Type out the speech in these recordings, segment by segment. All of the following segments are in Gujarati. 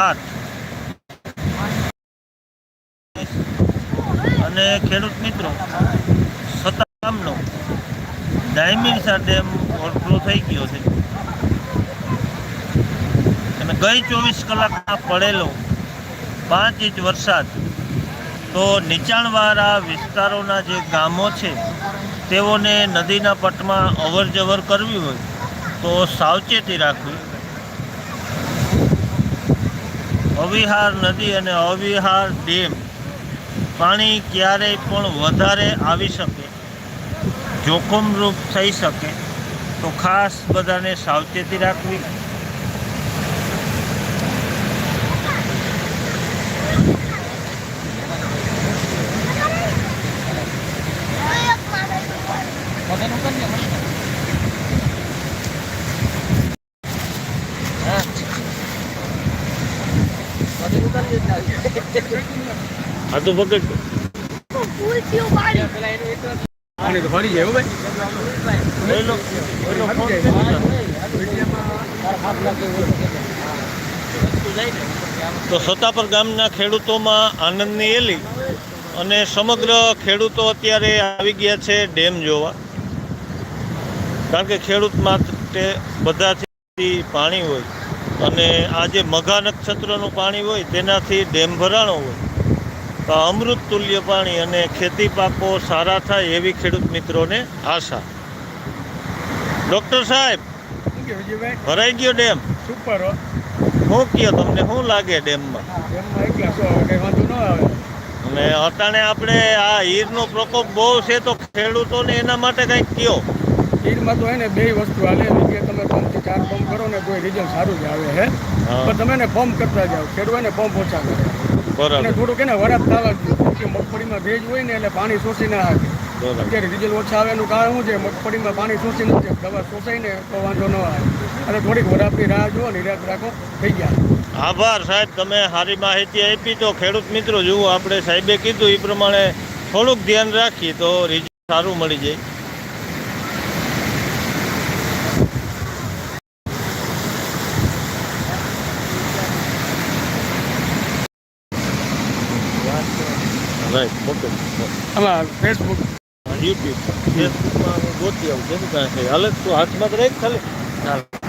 આઠ અને ખેડૂત મિત્રો, સતામનો ડાયમિનસા ડેમ ઓવરફ્લો થઈ ગયો છે. અને ગઈ ચોવીસ કલાકમાં પડેલો પાંચ ઇંચ વરસાદ, તો નીચાણવાળા વિસ્તારોના જે ગામો છે, તેઓને નદીના પટમાં અવર જવર કરવી હોય, તો સાવચેતી રાખવી. અવિહાર નદી અને અવિહાર ડેમ પાણી ક્યારેય પણ વધારે આવી શકે, જોખમરૂપ થઈ શકે તો ખાસ બધાને સાવચેતી રાખવી. તો પાણી તો પકડ હો તો સતાપર ગામના ખેડૂતોમાં આનંદની એલી અને સમગ્ર ખેડૂતો અત્યારે આવી ગયા છે ડેમ જોવા. કારણ કે ખેડૂત માટે બધાથી પાણી હોય અને આ જે મઘા નક્ષત્રનું પાણી હોય તેનાથી ડેમ ભરાણો હોય. અમૃત તુલ્ય પાણી અને ખેતી પાકો સારા થાય એવી ખેડૂત મિત્રોને આશા. ડૉક્ટર સાહેબ ભરાઈ ગયો ડેમ? સુપર હું. શું કયો તમને શું લાગે ડેમમાં? અને અટાણે આપણે આ હીરનો પ્રકોપ બહુ છે તો ખેડૂતોને એના માટે કંઈક કયો? હીરમાં તો એને બે વસ્તુ હાલે કે તમે ત્રણથી ચાર પંપ કરો ને કોઈ રિઝલ્ટ સારું જ આવે હે? પણ તમે એને પંપ કરતા જાઓ ખેડૂતને પંપ ઓછા કરે. અને થોડુંક એને વરાપ થવા જ કે મગફળીમાં ભેજ હોય ને એટલે પાણી શોષી ના આવે. અત્યારે ડીઝલ ઓછા આવે એનું કારણ શું છે? મગફળીમાં પાણી શોષી નથી દવા શોષાય ને તો વાંધો ન આવે. અને થોડીક વરાપની રાહ જુઓ નિરાશ રાખો થઈ ગયા. આભાર સાહેબ તમે સારી માહિતી આપી તો ખેડૂત મિત્રો જુઓ આપણે સાહેબે કીધું એ પ્રમાણે થોડુંક ધ્યાન રાખીએ તો રિઝલ્ટ સારું મળી જાય. આમાં ફેસબુક યુટ્યુબ ફેસબુકમાં ગોતી આવું જેનું કાંઈ છે? હાલે તું હાથમાં રહે રાખ ખાલી? ચાલ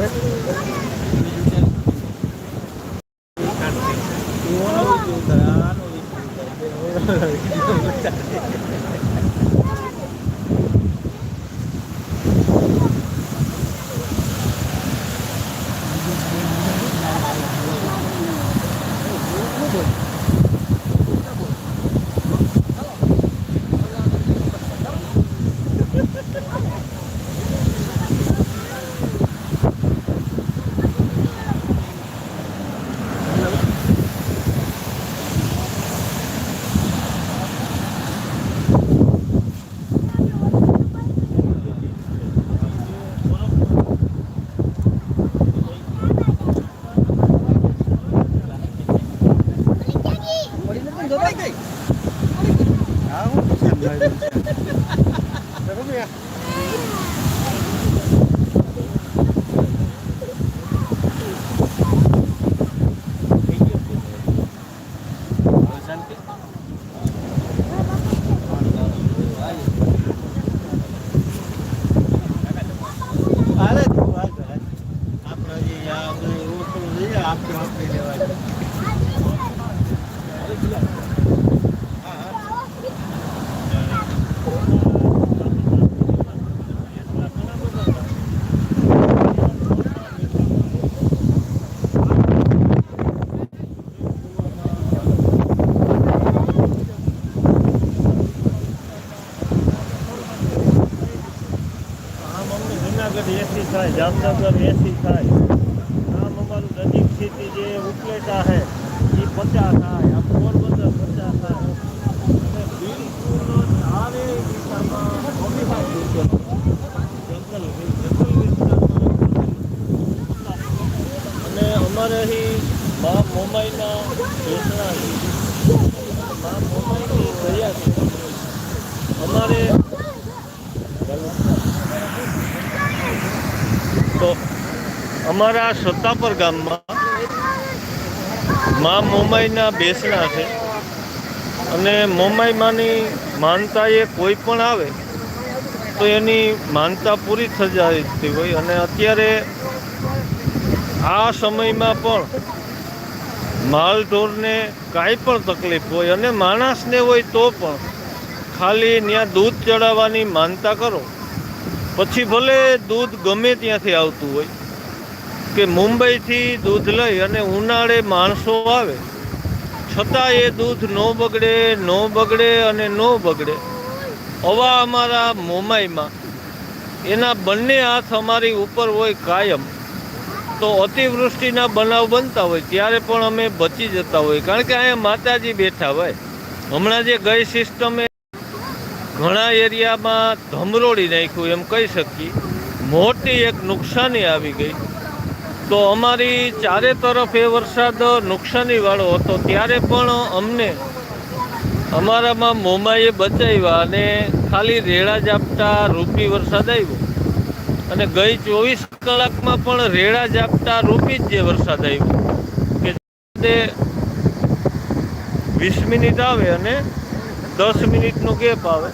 Oh, my God. 哈哈哈哈 જામનગર એસી થાય. આમ અમારું નજીક સ્થિતિ જે ઉપલેટા છે એ પચાસ થાય. આમ પોરબંદર પચાસ થાય અને બિલકુલ ચારે દિશામાં ઓગીમાં જંગલ જંગલ જંગલ વિસ્તારમાં અને અમારે અહીં મા મોમાઈના બેસણા છે મા મોમાઈની દયા છે અમારે તો અમારા સત્તાપર ગામમાં મા મોમાઈના બેસણા છે. અને મોમાઈમાંની માનતા એ કોઈ પણ આવે તો એની માનતા પૂરી થઈ જતી હોય. અને અત્યારે આ સમયમાં પણ માલ ઢોરને કાંઈ પણ તકલીફ હોય અને માણસને હોય તો પણ ખાલી ત્યાં દૂધ ચડાવવાની માનતા કરો. પછી ભલે દૂધ ગમે ત્યાંથી આવતું હોય, કે મુંબઈથી દૂધ લઈ અને ઉનાળે માણસો આવે, છતાં એ દૂધ ન બગડે ન બગડે અને ન બગડે. આવા અમારા મોમાઈમાં. એના બંને હાથ અમારી ઉપર હોય કાયમ. તો અતિવૃષ્ટિના બનાવ બનતા હોય, ત્યારે પણ અમે બચી જતા હોય. કારણ કે અહીંયા માતાજી બેઠા હોય. હમણાં જે ગઈ સિસ્ટમે ઘણા એરિયામાં ધમરોડી નાખ્યું, એમ કહી શકીએ. મોટી એક નુકસાની આવી ગઈ. તો અમારી ચારે તરફ એ વરસાદ નુકસાનીવાળો હતો. ત્યારે પણ અમને અમારામાં મોમાએ બચાવ્યા અને ખાલી રેડા ઝાપટા રૂપી વરસાદ આવ્યો. અને ગઈ ચોવીસ કલાકમાં પણ રેડા ઝાપટા રૂપી જ જે વરસાદ આવ્યો કે વીસ મિનિટ આવે અને દસ મિનિટનો ગેપ આવે.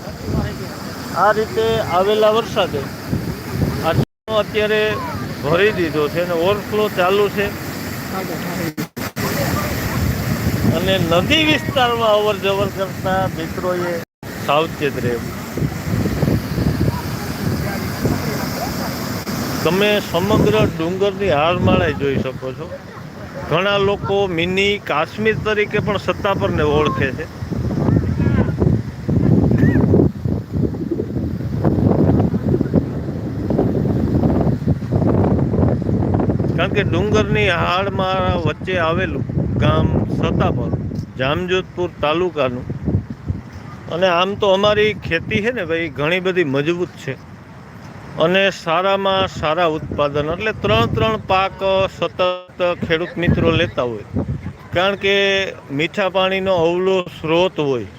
આ રીતે આવેલા વરસાદે આ અત્યારે ભરી દીધો છે અને ઓવરફ્લો ચાલુ છે. અને નદી વિસ્તારમાં અવર જવર કરતા મિત્રોએ સાવચેત રહેવું. તમે સમગ્ર ડુંગરની હારમાળાએ જોઈ શકો છો. ઘણા લોકો મિની કાશ્મીર તરીકે પણ સત્તા પરને ઓળખે છે. કારણ કે ડુંગરની હાડમાં વચ્ચે આવેલું ગામ સતાપર, જામજોધપુર તાલુકાનું. અને આમ તો અમારી ખેતી છે ને ભાઈ, ઘણી બધી મજબૂત છે. અને સારામાં સારા ઉત્પાદન, એટલે ત્રણ ત્રણ પાક સતત ખેડૂત મિત્રો લેતા હોય. કારણ કે મીઠા પાણીનો અવલો સ્ત્રોત હોય,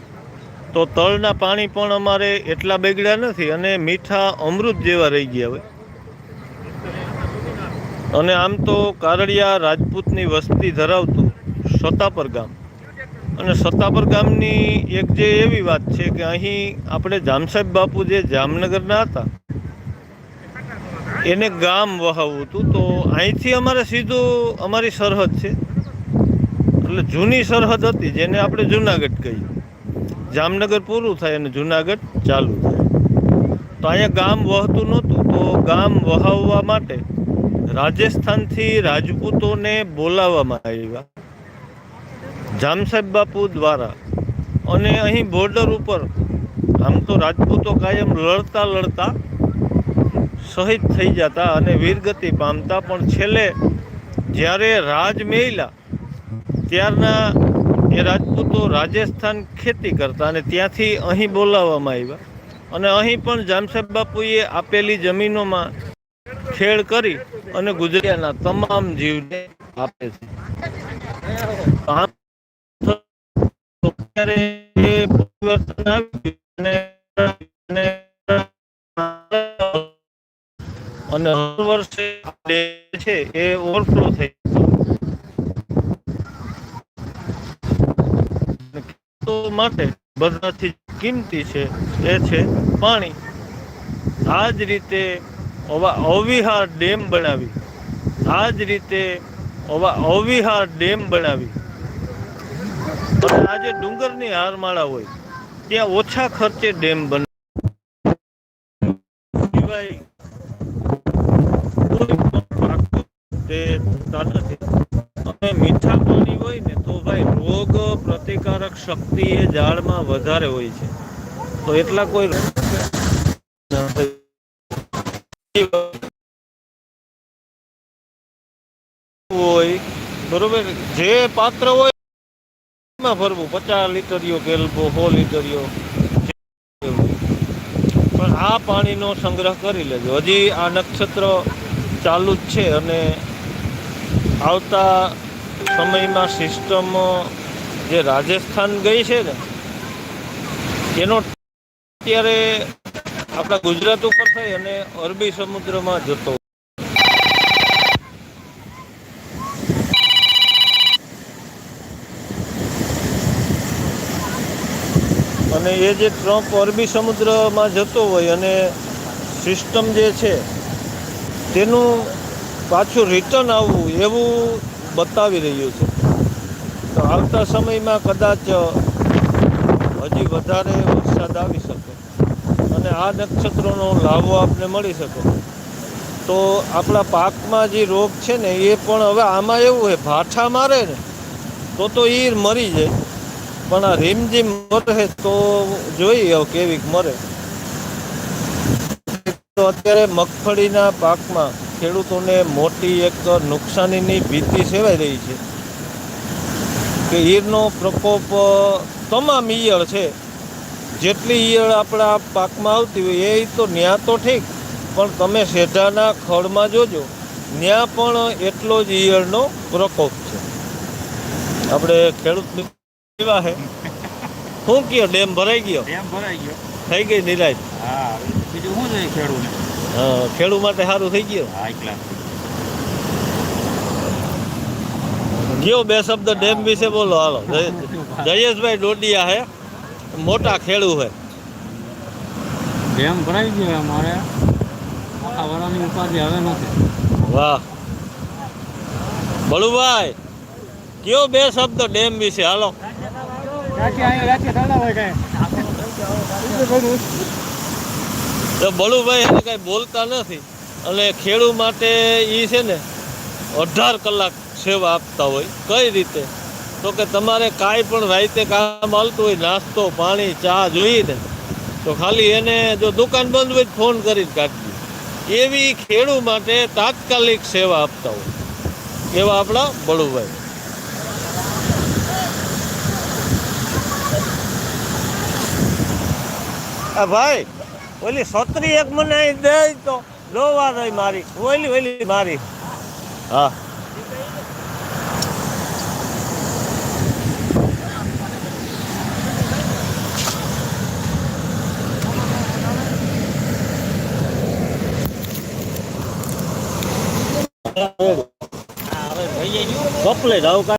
તો તળના પાણી પણ અમારે એટલા બગડ્યા નથી અને મીઠા અમૃત જેવા રહી ગયા હોય. અને આમ તો કારડિયા રાજપૂતની વસ્તી ધરાવતું સતાપર ગામ. અને સતાપર ગામની એક જે એવી વાત છે કે અહીં આપણે જામસાહેબ બાપુ જે જામનગરના હતા, એને ગામ વહાવવું હતું. તો અહીંથી અમારે સીધું અમારી સરહદ છે. એટલે જૂની સરહદ હતી જેને આપણે જુનાગઢ કહીએ. જામનગર પૂરું થાય અને જુનાગઢ ચાલુ થાય. તો અહીંયા ગામ વહતું નહોતું. તો ગામ વહાવવા માટે રાજસ્થાનથી રાજપૂતોને બોલાવવામાં આવ્યા. જામસાહેબ બાપુ દ્વારા. અને અહીં બોર્ડર ઉપર આમ તો રાજપૂતો કાયમ લડતા લડતા શહીદ થઈ જતા અને વીરગતિ પામતા. પણ છેલ્લે જ્યારે રાજ મેળ્યા ત્યારના એ રાજપૂતો રાજસ્થાન ખેતી કરતા અને ત્યાંથી અહીં બોલાવવામાં આવ્યા. અને અહીં પણ જામસાહેબ બાપુએ આપેલી જમીનોમાં ખેડ કરી અને ગુજરાતના તમામ જીવને આપે છે. અને હર વર્ષે છે એ ઓવરફ્લો થઈ માટે બધાથી કિંમતી છે, એ છે પાણી. આ જ રીતે અવિહાર ડેમ બનાવી. આ જ રીતે અવા અવિહાર ડેમ બનાવી. અને આજે ડુંગરની હારમાળા હોય. ત્યાં ઓછા ખર્ચે ડેમ બને પણ મીઠા પાણી હોય ને તો ભાઈ રોગ પ્રતિકારક શક્તિ એ ઝાડમાં વધારે હોય છે. તો એટલા કોઈ હોય, બરોબર? જે પાત્ર હોય, એમાં ભરવું. પચાસ લીટરિયો કેલ્પો સો લીટરિયો. પણ આ પાણીનો સંગ્રહ કરી લેજો. હજી આ નક્ષત્ર ચાલુ જ છે અને આવતા સમયમાં સિસ્ટમ જે રાજસ્થાન ગઈ છે ને, એનો અત્યારે આપણા ગુજરાત ઉપર થઈ અને અરબી સમુદ્રમાં જતો. અને એ જે ટ્રમ્પ અરબી સમુદ્રમાં જતો હોય અને સિસ્ટમ જે છે, તેનું પાછું રિટર્ન આવવું એવું બતાવી રહ્યું છે. તો આવતા સમયમાં કદાચ હજી વધારે વરસાદ આવી શકે. અને આ નક્ષત્રોનો લાભો આપને મળી શકે. તો આપણા પાકમાં જે રોગ છે ને, એ પણ હવે આમાં એવું હોય ભાઠા મારે ને, તો તો એ મરી જાય. પણ આ રીમઝીમ મરે તો જોઈએ હવે કેવીક મરે. તો અત્યારે મગફળીના પાકમાં ખેડૂતોને મોટી એક નુકસાનીની ભીતિ સેવાઈ રહી છે. કે ઈરનો પ્રકોપ તમામ ઈયળ છે. જેટલી ઈયળ આપણા પાકમાં આવતી હોય એ તો ન્યા તો ઠીક પણ તમે શેઢાના ખળમાં જોજો ત્યાં પણ એટલો જ ઈયળનો પ્રકોપ છે. આપણે ખેડૂત એવા શું કયો ડેમ ભરાઈ ગયો? ડેમ ભરાઈ ગયો. થઈ ગઈ નિરાશ? હા બીજું શું છે ખેડૂને હા ખેડૂત માટે સારું થઈ ગયું? હા એકલા કયો બે શબ્દ ડેમ વિશે બોલો હાલો. જયેશભાઈ ડોડિયા હે. મોટા ખેડૂ હોય. ડેમ ભરાઈ ગયો અમારે આખા વરાની ઉપાધિ હવે નથી. વાહ. બળુભાઈ કયો બે શબ્દ ડેમ વિશે? હાલો. તો બળુભાઈ એને કઈ બોલતા નથી અને ખેડૂ માટે એ છે ને અઢાર કલાક સેવા આપતા હોય. કઈ રીતે? તો કે તમારે કાંઈ પણ રાતે કામ હાલતું હોય નાસ્તો પાણી ચા જોઈએ તો ખાલી એને જો દુકાન બંધ હોય ફોન કરીને કાઢી એવી ખેડૂ માટે તાત્કાલિક સેવા આપતા હોય. એવા આપણા બળુભાઈ. આ ભાઈ ઓલી છત્રી એક મને દે તો લોવા રહી મારી ઓલી ઓલી મારી. હા. કપલેટ આવું